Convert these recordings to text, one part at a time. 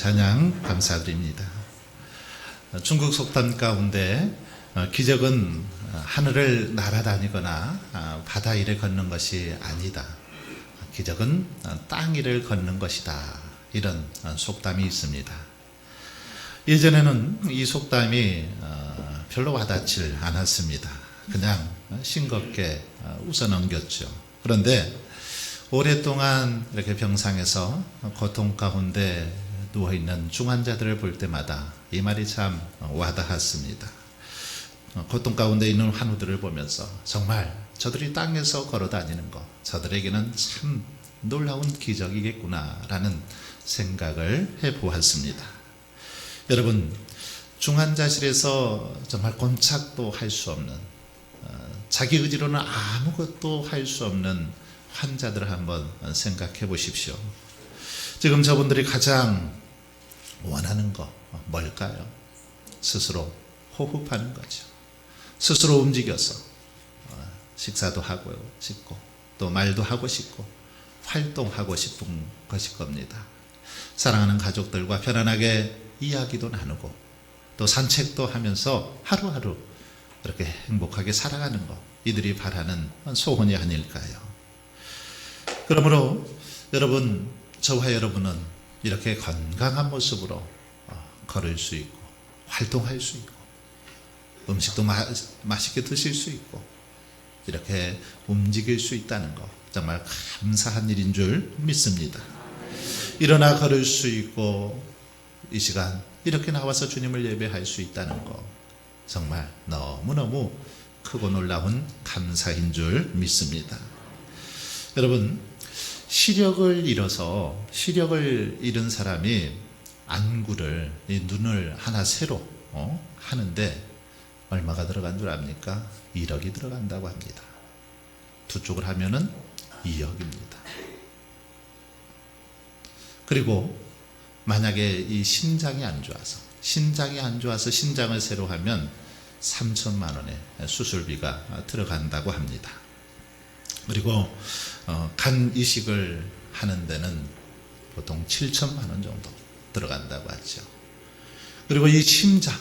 찬양 감사드립니다. 어, 중국 속담 가운데 어, 기적은 어, 하늘을 날아다니거나 아, 바다 위를 걷는 것이 아니다. 기적은 어, 땅 위를 걷는 것이다. 이런 어, 속담이 있습니다. 예전에는 이 속담이 어, 별로 와닿질 않았습니다. 그냥 어, 싱겁게 어, 웃어 넘겼죠. 그런데 오랫동안 이렇게 병상에서 고통 가운데 누워 있는 중환자들을 볼 때마다 이 말이 참 와닿았습니다. 어, 고통 가운데 있는 환우들을 보면서 정말 저들이 땅에서 걸어 다니는 것, 저들에게는 참 놀라운 기적이겠구나라는 생각을 해 보았습니다. 여러분, 중환자실에서 정말 꼼짝도 할 수 없는, 어, 자기 의지로는 아무것도 할 수 없는 환자들을 한번 생각해 보십시오. 지금 저분들이 가장 원하는 거 뭘까요? 스스로 호흡하는 거죠. 스스로 움직여서 어, 식사도 하고 싶고 또 말도 하고 싶고 활동하고 싶은 것일 겁니다. 사랑하는 가족들과 편안하게 이야기도 나누고 또 산책도 하면서 하루하루 이렇게 행복하게 살아가는 것 이들이 바라는 소원이 아닐까요? 그러므로 여러분 저와 여러분은 이렇게 건강한 모습으로 어, 걸을 수 있고 활동할 수 있고 음식도 마, 맛있게 드실 수 있고 이렇게 움직일 수 있다는 것 정말 감사한 일인 줄 믿습니다. 일어나 걸을 수 있고 이 시간 이렇게 나와서 주님을 예배할 수 있다는 것 정말 너무너무 크고 놀라운 감사인 줄 믿습니다. 여러분 시력을 잃어서 시력을 잃은 사람이 안구를 이 눈을 하나 새로 어? 하는데 얼마가 들어간 줄 압니까? 1억이 들어간다고 합니다. 두 쪽을 하면은 2억입니다. 그리고 만약에 이 심장이 안 좋아서 심장이 안 좋아서 심장을 새로 하면 3천만 원의 수술비가 들어간다고 합니다. 그리고 어, 간 이식을 하는 데는 보통 7천만 원 정도 들어간다고 하죠. 그리고 이 심장,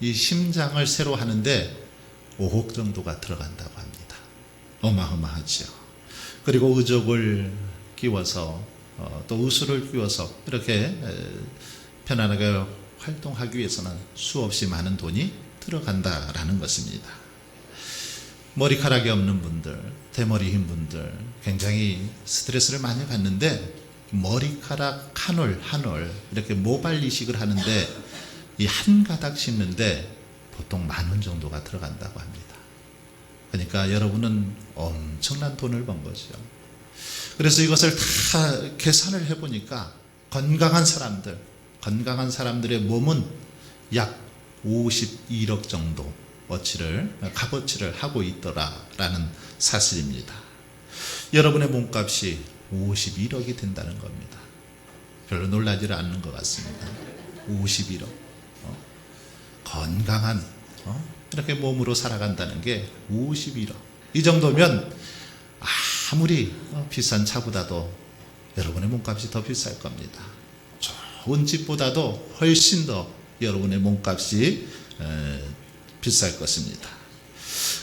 이 심장을 새로 하는데 5억 정도가 들어간다고 합니다. 어마어마하죠. 그리고 의족을 끼워서 어, 또 의수를 끼워서 이렇게 에, 편안하게 활동하기 위해서는 수없이 많은 돈이 들어간다라는 것입니다. 머리카락이 없는 분들, 대머리인 분들 굉장히 스트레스를 많이 받는데 머리카락 한 올 한 올 이렇게 모발 이식을 하는데 이 한 가닥 씹는데 보통 만 원 정도가 들어간다고 합니다. 그러니까 여러분은 엄청난 돈을 번 거죠. 그래서 이것을 다 계산을 해보니까 건강한 사람들, 건강한 사람들의 몸은 약 51억 정도 어치를 값어치를 하고 있더라라는 사실입니다. 여러분의 몸값이 51억이 된다는 겁니다. 별로 놀라지를 않는 것 같습니다. 51억. 어? 건강한 어? 이렇게 몸으로 살아간다는 게 51억. 이 정도면 아무리 어, 비싼 차보다도 여러분의 몸값이 더 비쌀 겁니다. 좋은 집보다도 훨씬 더 여러분의 몸값이 에, 비쌀 것입니다.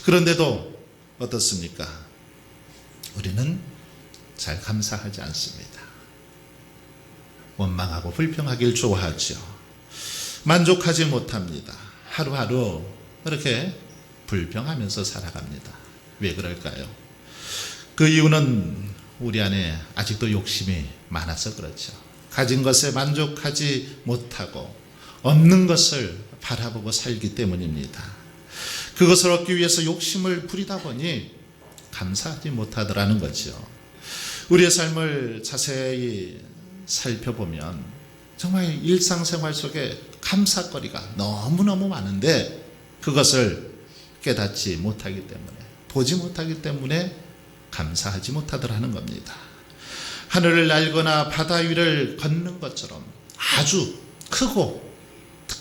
그런데도 어떻습니까? 우리는 잘 감사하지 않습니다. 원망하고 불평하길 좋아하죠. 만족하지 못합니다. 하루하루 그렇게 불평하면서 살아갑니다. 왜 그럴까요? 그 이유는 우리 안에 아직도 욕심이 많아서 그렇죠. 가진 것에 만족하지 못하고 없는 것을 바라보고 살기 때문입니다. 그것을 얻기 위해서 욕심을 부리다 보니 감사하지 못하더라는 거죠. 우리의 삶을 자세히 살펴보면 정말 일상생활 속에 감사거리가 너무너무 많은데 그것을 깨닫지 못하기 때문에 보지 못하기 때문에 감사하지 못하더라는 겁니다. 하늘을 날거나 바다 위를 걷는 것처럼 아주 크고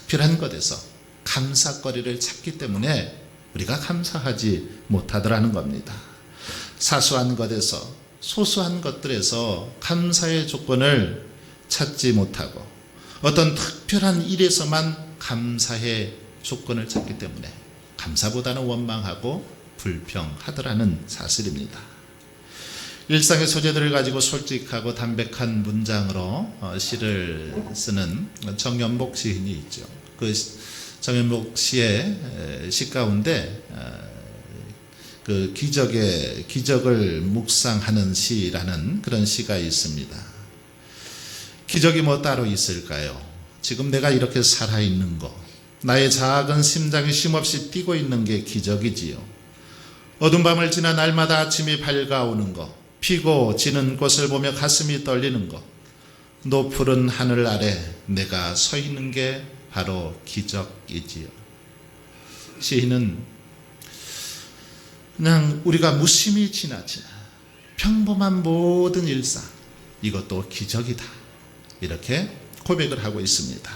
특별한 것에서 감사거리를 찾기 때문에 우리가 감사하지 못하더라는 겁니다. 사소한 것에서 소소한 것들에서 감사의 조건을 찾지 못하고 어떤 특별한 일에서만 감사의 조건을 찾기 때문에 감사보다는 원망하고 불평하더라는 사실입니다. 일상의 소재들을 가지고 솔직하고 담백한 문장으로 어, 시를 쓰는 정연복 시인이 있죠. 그 시의 에, 시 가운데 어, 그 기적의 기적을 묵상하는 시라는 그런 시가 있습니다. 기적이 뭐 따로 있을까요? 지금 내가 이렇게 살아 있는 거, 나의 작은 심장이 쉼없이 뛰고 있는 게 기적이지요. 어둠 밤을 지나 날마다 아침이 밝아오는 거, 피고 지는 꽃을 보며 가슴이 떨리는 거, 높푸른 하늘 아래 내가 서 있는 게 바로 기적이지요. 시인은 그냥 우리가 무심히 지나치나 평범한 모든 일상 이것도 기적이다. 이렇게 고백을 하고 있습니다.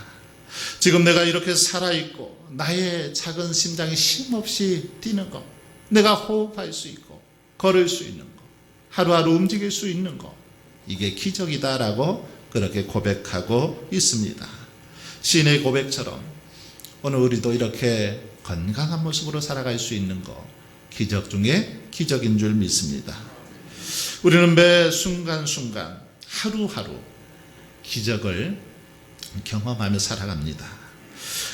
지금 내가 이렇게 살아있고 나의 작은 심장이 쉼없이 뛰는 것 내가 호흡할 수 있고 걸을 수 있는 것 하루하루 움직일 수 있는 것 이게 기적이다라고 그렇게 고백하고 있습니다. 시인의 고백처럼 오늘 우리도 이렇게 건강한 모습으로 살아갈 수 있는 것 기적 중에 기적인 줄 믿습니다. 우리는 매 순간순간 하루하루 기적을 경험하며 살아갑니다.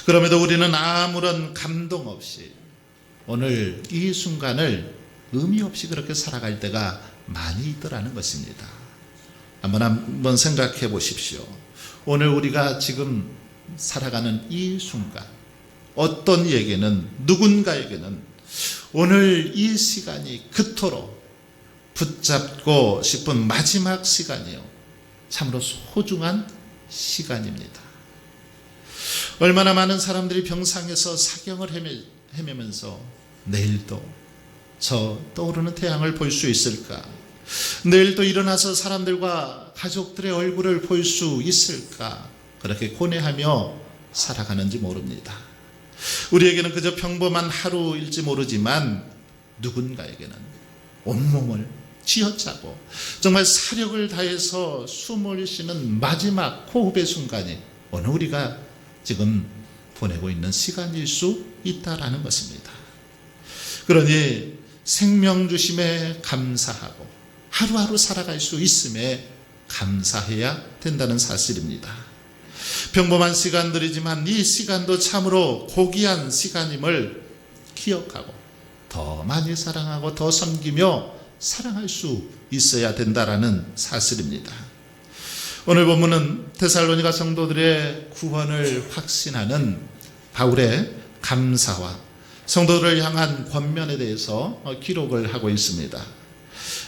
그럼에도 우리는 아무런 감동 없이 오늘 이 순간을 의미 없이 그렇게 살아갈 때가 많이 있더라는 것입니다. 한번 한번 생각해 보십시오. 오늘 우리가 지금 살아가는 이 순간 어떤 이에게는 누군가에게는 오늘 이 시간이 그토록 붙잡고 싶은 마지막 시간이요. 참으로 소중한 시간입니다. 얼마나 많은 사람들이 병상에서 사경을 헤매, 헤매면서 내일도 저 떠오르는 태양을 볼 수 있을까? 내일도 일어나서 사람들과 가족들의 얼굴을 볼 수 있을까? 그렇게 고뇌하며 살아가는지 모릅니다. 우리에게는 그저 평범한 하루일지 모르지만 누군가에게는 온몸을 쥐어짜고 정말 사력을 다해서 숨을 쉬는 마지막 호흡의 순간이 오늘 우리가 지금 보내고 있는 시간일 수 있다라는 것입니다. 그러니 생명 주심에 감사하고 하루하루 살아갈 수 있음에 감사해야 된다는 사실입니다. 평범한 시간들이지만 이 시간도 참으로 고귀한 시간임을 기억하고 더 많이 사랑하고 더 섬기며 사랑할 수 있어야 된다라는 사실입니다. 오늘 본문은 테살로니가 성도들의 구원을 확신하는 바울의 감사와 성도들을 향한 권면에 대해서 기록을 하고 있습니다.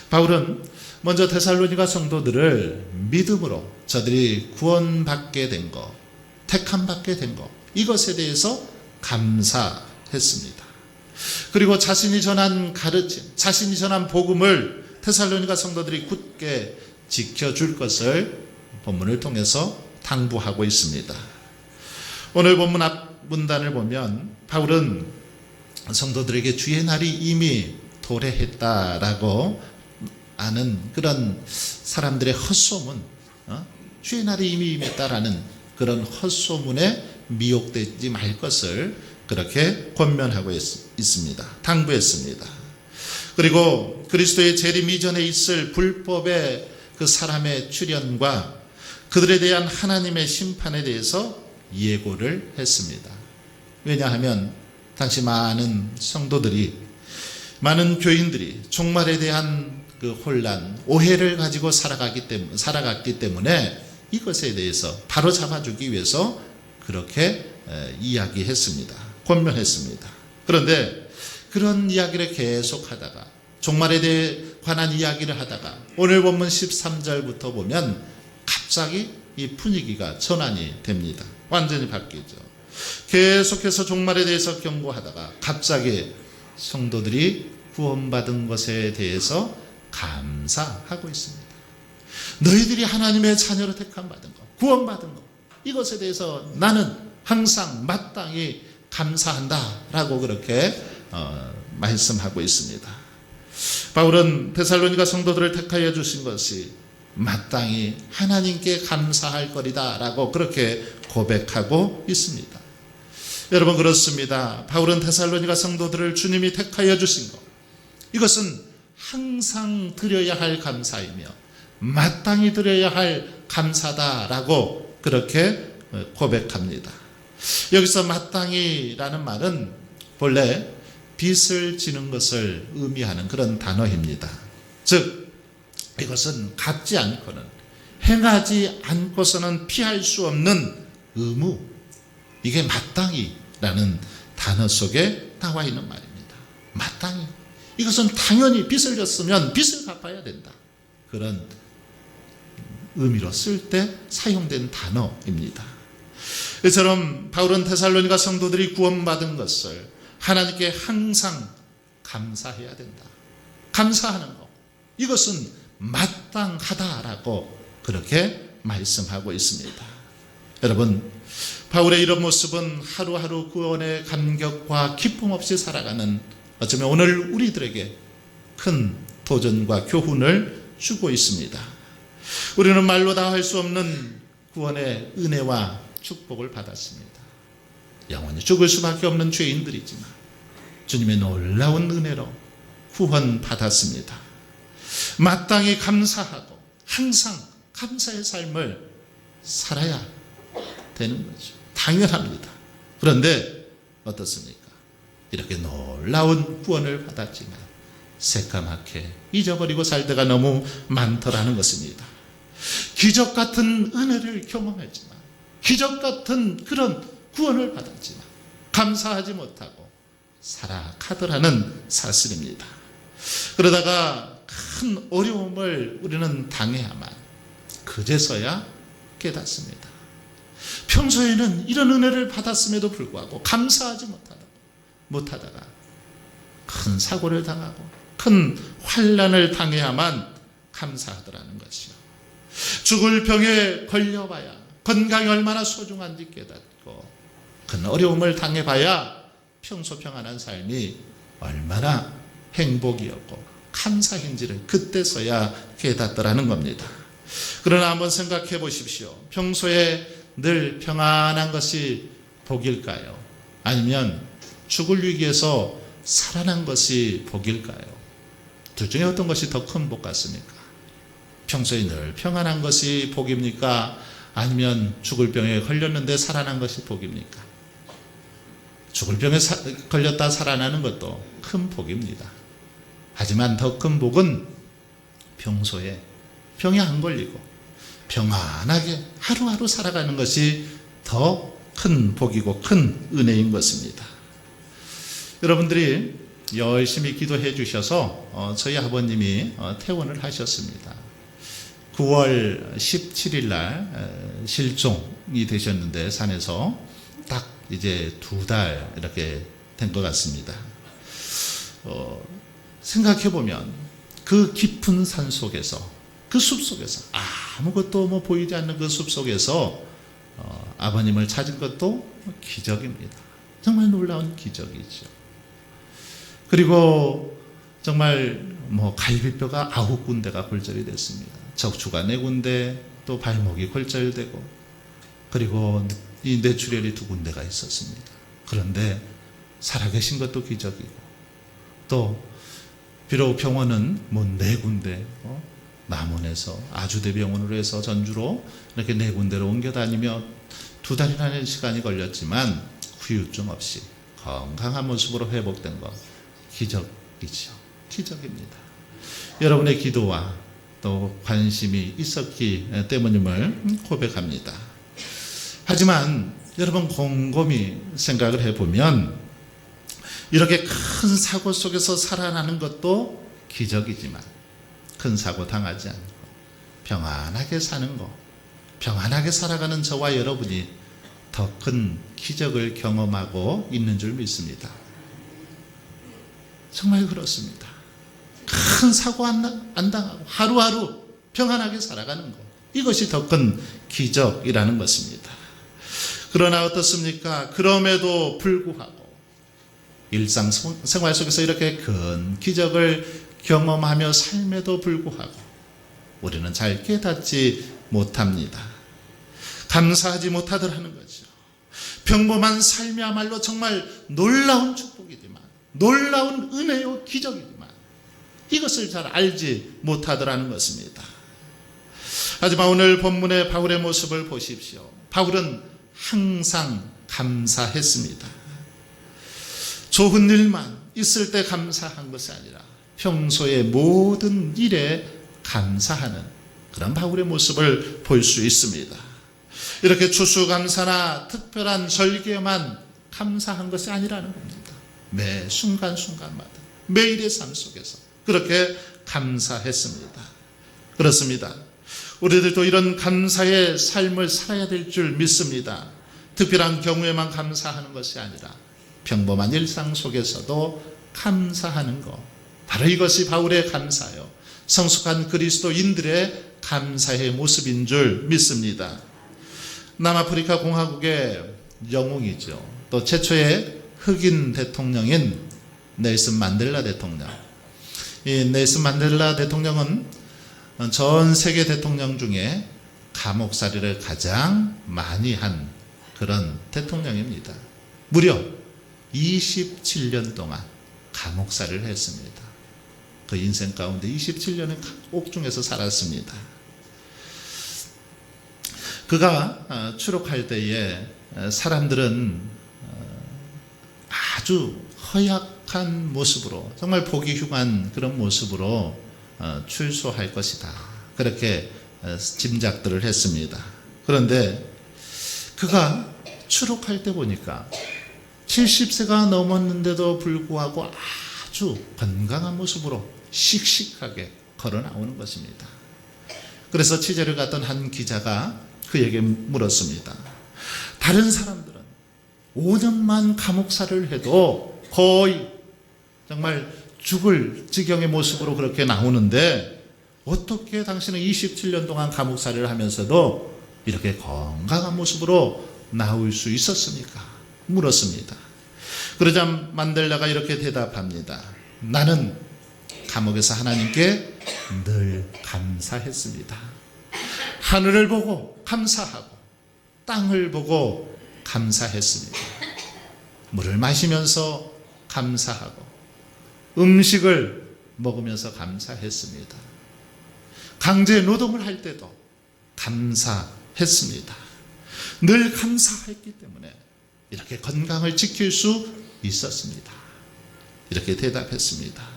바울은 먼저 테살로니가 성도들을 믿음으로 저들이 구원받게 된 것, 택함받게 된 것, 이것에 대해서 감사했습니다. 그리고 자신이 전한 가르침, 자신이 전한 복음을 테살로니가 성도들이 굳게 지켜줄 것을 본문을 통해서 당부하고 있습니다. 오늘 본문 앞 문단을 보면 바울은 성도들에게 주의 날이 이미 도래했다라고 아는 그런 사람들의 헛소문, 어? 주의 날이 이미 임했다라는 그런 헛소문에 미혹되지 말 것을 그렇게 권면하고 있, 있습니다. 당부했습니다. 그리고 그리스도의 재림 이전에 있을 불법의 그 사람의 출현과 그들에 대한 하나님의 심판에 대해서 예고를 했습니다. 왜냐하면 당시 많은 성도들이 많은 교인들이 종말에 대한 그 혼란, 오해를 가지고 살아가기 때문에 살아갔기 때문에 이것에 대해서 바로 잡아주기 위해서 그렇게 에, 이야기했습니다. 권면했습니다. 그런데 그런 이야기를 계속 하다가 종말에 대해 관한 이야기를 하다가 오늘 본문 13절부터 보면 갑자기 이 분위기가 전환이 됩니다. 완전히 바뀌죠. 계속해서 종말에 대해서 경고하다가 갑자기 성도들이 구원받은 것에 대해서 감사하고 있습니다. 너희들이 하나님의 자녀로 택함 받은 것, 구원 받은 것, 이것에 대해서 나는 항상 마땅히 감사한다라고 그렇게 어, 말씀하고 있습니다. 바울은 데살로니가 성도들을 택하여 주신 것이 마땅히 하나님께 감사할 거리다라고 그렇게 고백하고 있습니다. 여러분 그렇습니다. 바울은 테살로니가 성도들을 주님이 택하여 주신 것 이것은 항상 드려야 할 감사이며 마땅히 드려야 할 감사다라고 그렇게 고백합니다. 여기서 마땅히라는 말은 본래 빚을 지는 것을 의미하는 그런 단어입니다. 즉 이것은 갚지 않고는 행하지 않고서는 피할 수 없는 의무 이게 마땅히라는 단어 속에 나와 있는 말입니다. 마땅히 이것은 당연히 빚을 졌으면 빚을 갚아야 된다. 그런 의미로 쓸 때 사용된 단어입니다. 이처럼 바울은 테살로니가 성도들이 구원받은 것을 하나님께 항상 감사해야 된다. 감사하는 것. 이것은 마땅하다라고 그렇게 말씀하고 있습니다. 여러분, 바울의 이런 모습은 하루하루 구원의 감격과 기쁨 없이 살아가는 어쩌면 오늘 우리들에게 큰 도전과 교훈을 주고 있습니다. 우리는 말로 다 할 수 없는 구원의 은혜와 축복을 받았습니다. 영원히 죽을 수밖에 없는 죄인들이지만 주님의 놀라운 은혜로 구원 받았습니다. 마땅히 감사하고 항상 감사의 삶을 살아야 되는 거죠. 당연합니다. 그런데 어떻습니까? 이렇게 놀라운 구원을 받았지만 새까맣게 잊어버리고 살 때가 너무 많더라는 것입니다. 기적 같은 은혜를 경험했지만 기적 같은 그런 구원을 받았지만 감사하지 못하고 살아가더라는 사실입니다. 그러다가 큰 어려움을 우리는 당해야만 그제서야 깨닫습니다. 평소에는 이런 은혜를 받았음에도 불구하고 감사하지 못하다가, 못하다가 큰 사고를 당하고 큰 환란을 당해야만 감사하더라는 것이요. 죽을 병에 걸려봐야 건강이 얼마나 소중한지 깨닫고 큰 어려움을 당해봐야 평소 평안한 삶이 얼마나 행복이었고 감사인지를 그때서야 깨닫더라는 겁니다. 그러나 한번 생각해 보십시오. 평소에 늘 평안한 것이 복일까요? 아니면 죽을 위기에서 살아난 것이 복일까요? 둘 중에 어떤 것이 더 큰 복 같습니까? 평소에 늘 평안한 것이 복입니까? 아니면 죽을 병에 걸렸는데 살아난 것이 복입니까? 죽을 병에 사, 걸렸다 살아나는 것도 큰 복입니다. 하지만 더 큰 복은 평소에 병에 안 걸리고 평안하게 하루하루 살아가는 것이 더 큰 복이고 큰 은혜인 것입니다. 여러분들이 열심히 기도해 주셔서 어, 저희 아버님이 어, 퇴원을 하셨습니다. 9월 17일 날 실종이 되셨는데 산에서 딱 이제 두 달 이렇게 된 것 같습니다. 어, 생각해 보면 그 깊은 산 속에서 그 숲 속에서 아무것도 뭐 보이지 않는 그 숲 속에서 어, 아버님을 찾은 것도 기적입니다. 정말 놀라운 기적이죠. 그리고 정말 뭐 갈비뼈가 아홉 군데가 골절이 됐습니다. 척추가 네 군데, 또 발목이 골절되고, 그리고 이 뇌출혈이 두 군데가 있었습니다. 그런데 살아계신 것도 기적이고, 또 비록 병원은 뭐 네 군데, 어? 남원에서 아주대병원으로 해서 전주로 이렇게 네 군데로 옮겨 다니며 두 달이라는 시간이 걸렸지만 후유증 없이 건강한 모습으로 회복된 것 기적이죠. 기적입니다. 여러분의 기도와 또 관심이 있었기 때문임을 고백합니다. 하지만 여러분 곰곰이 생각을 해보면 이렇게 큰 사고 속에서 살아나는 것도 기적이지만 큰 사고 당하지 않고 평안하게 사는 것, 평안하게 살아가는 저와 여러분이 더 큰 기적을 경험하고 있는 줄 믿습니다. 정말 그렇습니다. 큰 사고 안, 안 당하고 하루하루 평안하게 살아가는 것. 이것이 더 큰 기적이라는 것입니다. 그러나 어떻습니까? 그럼에도 불구하고 일상 생활 속에서 이렇게 큰 기적을 경험하며 삶에도 불구하고 우리는 잘 깨닫지 못합니다. 감사하지 못하더라는 거죠. 평범한 삶이야말로 정말 놀라운 축복이지만, 놀라운 은혜요 기적이지만, 이것을 잘 알지 못하더라는 것입니다. 하지만 오늘 본문의 바울의 모습을 보십시오. 바울은 항상 감사했습니다. 좋은 일만 있을 때 감사한 것이 아니라 평소의 모든 일에 감사하는 그런 바울의 모습을 볼 수 있습니다. 이렇게 추수감사나 특별한 절개만 감사한 것이 아니라는 겁니다. 매 순간순간마다 매일의 삶 속에서 그렇게 감사했습니다. 그렇습니다. 우리들도 이런 감사의 삶을 살아야 될 줄 믿습니다. 특별한 경우에만 감사하는 것이 아니라 평범한 일상 속에서도 감사하는 것. 바로 이것이 바울의 감사요. 성숙한 그리스도인들의 감사의 모습인 줄 믿습니다. 남아프리카 공화국의 영웅이죠. 또 최초의 흑인 대통령인 넬슨 만델라 대통령. 이 넬슨 만델라 대통령은 전 세계 대통령 중에 감옥살이를 가장 많이 한 그런 대통령입니다. 무려 27년 동안 감옥살이를 했습니다. 그 인생 가운데 27년의 옥중에서 살았습니다. 그가 어, 추록할 때에 어, 사람들은 어, 아주 허약한 모습으로 정말 보기 흉한 그런 모습으로 출소할 것이다. 그렇게 짐작들을 했습니다. 그런데 그가 추록할 때 보니까 70세가 넘었는데도 불구하고 아주 건강한 모습으로 씩씩하게 걸어 나오는 것입니다. 그래서 취재를 갔던 한 기자가 그에게 물었습니다. 다른 사람들은 5년만 감옥살을 해도 거의 정말 죽을 지경의 모습으로 그렇게 나오는데 어떻게 당신은 27년 동안 감옥살이를 하면서도 이렇게 건강한 모습으로 나올 수 있었습니까? 물었습니다. 그러자 만델라가 이렇게 대답합니다. 나는 감옥에서 하나님께 늘 감사했습니다. 하늘을 보고 감사하고 땅을 보고 감사했습니다. 물을 마시면서 감사하고 음식을 먹으면서 감사했습니다. 강제 노동을 할 때도 감사했습니다. 늘 감사했기 때문에 이렇게 건강을 지킬 수 있었습니다. 이렇게 대답했습니다.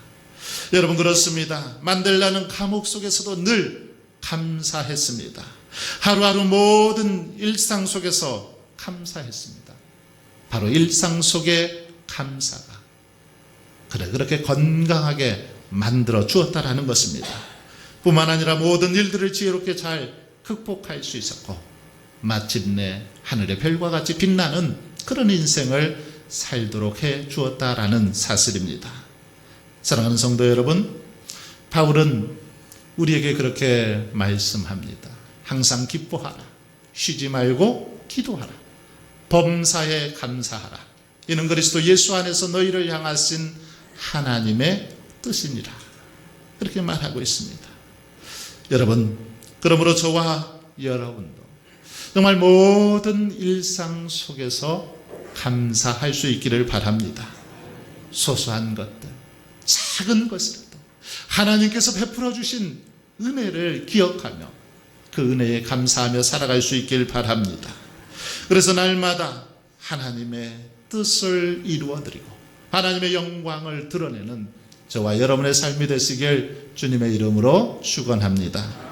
여러분 그렇습니다. 만델라는 감옥 속에서도 늘 감사했습니다. 하루하루 모든 일상 속에서 감사했습니다. 바로 일상 속의 감사가 그래 그렇게 건강하게 만들어 주었다라는 것입니다. 뿐만 아니라 모든 일들을 지혜롭게 잘 극복할 수 있었고 마침내 하늘의 별과 같이 빛나는 그런 인생을 살도록 해 주었다라는 사실입니다. 사랑하는 성도 여러분, 바울은 우리에게 그렇게 말씀합니다. 항상 기뻐하라. 쉬지 말고 기도하라. 범사에 감사하라. 이는 그리스도 예수 안에서 너희를 향하신 하나님의 뜻이니라. 그렇게 말하고 있습니다. 여러분, 그러므로 저와 여러분도 정말 모든 일상 속에서 감사할 수 있기를 바랍니다. 소소한 것들, 작은 것이라도 하나님께서 베풀어 주신 은혜를 기억하며 그 은혜에 감사하며 살아갈 수 있길 바랍니다. 그래서 날마다 하나님의 뜻을 이루어 드리고 하나님의 영광을 드러내는 저와 여러분의 삶이 되시길 주님의 이름으로 축원합니다.